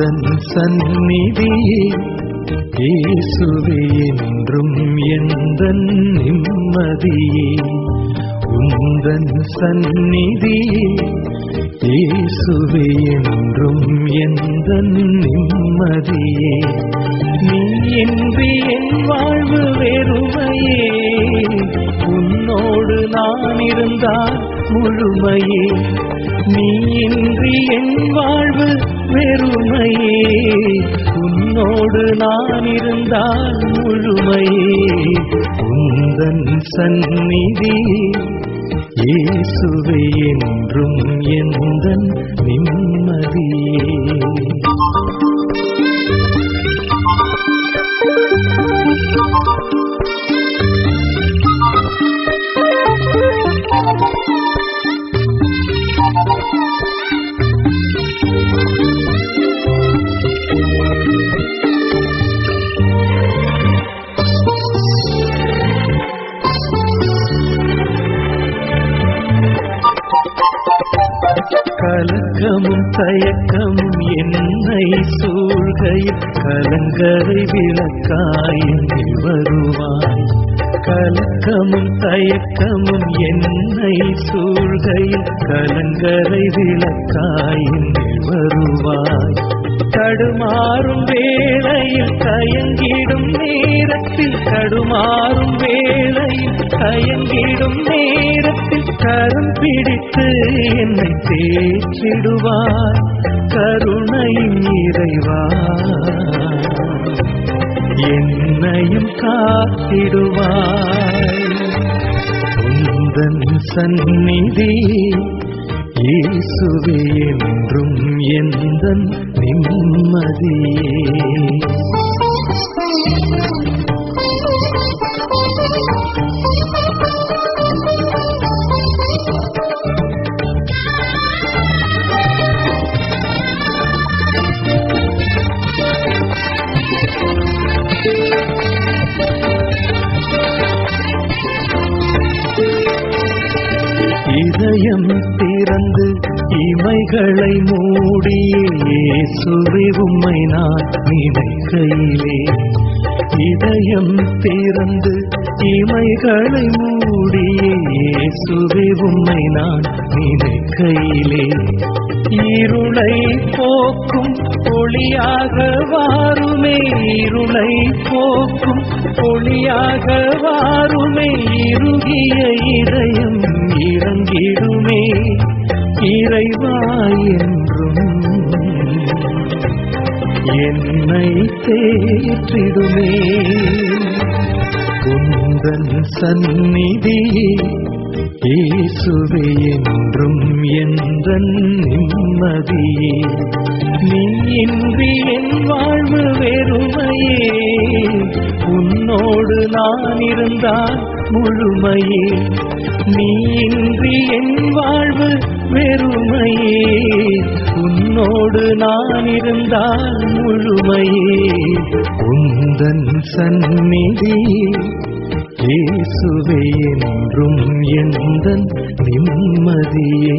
உந்தன் சந்நிதியே இயேசுவே என்றும் எந்தன் நிம்மதியே. உந்தன் சந்நிதியே இயேசுவே என்றும் எந்தன் நிம்மதியே. நீ இன்றி என் வாழ்வு வெறுமையே. உன்னோடு நான் இருந்தால் முழுமையே. நீயின்றி என் வாழ்வு வெறுமையே. உன்னோடு நான் இருந்தால் முழுமையே. உந்தன் சந்நிதி இயேசுவே என்றும் எந்தன் நிம்மதியே. கலக்கமும் தயக்கமும் என்னை சூழ்கையில் கலங்கரை விளக்காய் வருவாய். கலக்கமும் தயக்கமும் என்னை சூழ்கையில் கலங்கரை விளக்காய் வருவாய். தடுமாறும் வேளையில் தயங்கிடும் நேரத்தில் தடுமாறும் வேளையில் தயங்கிடும் நேரத்தில் கரம் பிடித்து என்னை தேச்சிடுவார் கருணையின் இறைவா என்னையும் காத்திடுவாய். உந்தன் சந்நிதி இயேசுவே என்றும் எந்தன் நிம்மதியே இதயம் திறந்து இமைகளை மூடியே இயேசுவே உம்மை நான் நினைக்கையிலே. இதயம் திறந்து இமைகளை மூடியே இயேசுவே உம்மை நான் நினைக்கையிலே. இருளை போக்கும் ஒளியாக வாருமே இருளை போக்கும் ஒளியாக வாருமே இறுகிய இதயம் இறங்கிடுமே. இறைவா என்றும் என்னை தேற்றிடுமே குந்தன் சந்நிதி இயேசுவே என்றும் எந்தன் நிம்மதியே. நீ இன்றி என் வாழ்வு வெறுமையே. உன்னோடு நான் இருந்தான் முழுமையே. நீ இன்றி என் வாழ்வு வெறுமையே. உன்னோடு நான் இருந்தால் முழுமையே. உந்தன் சந்நிதி இயேசுவே என்றும் எந்தன் நிம்மதியே.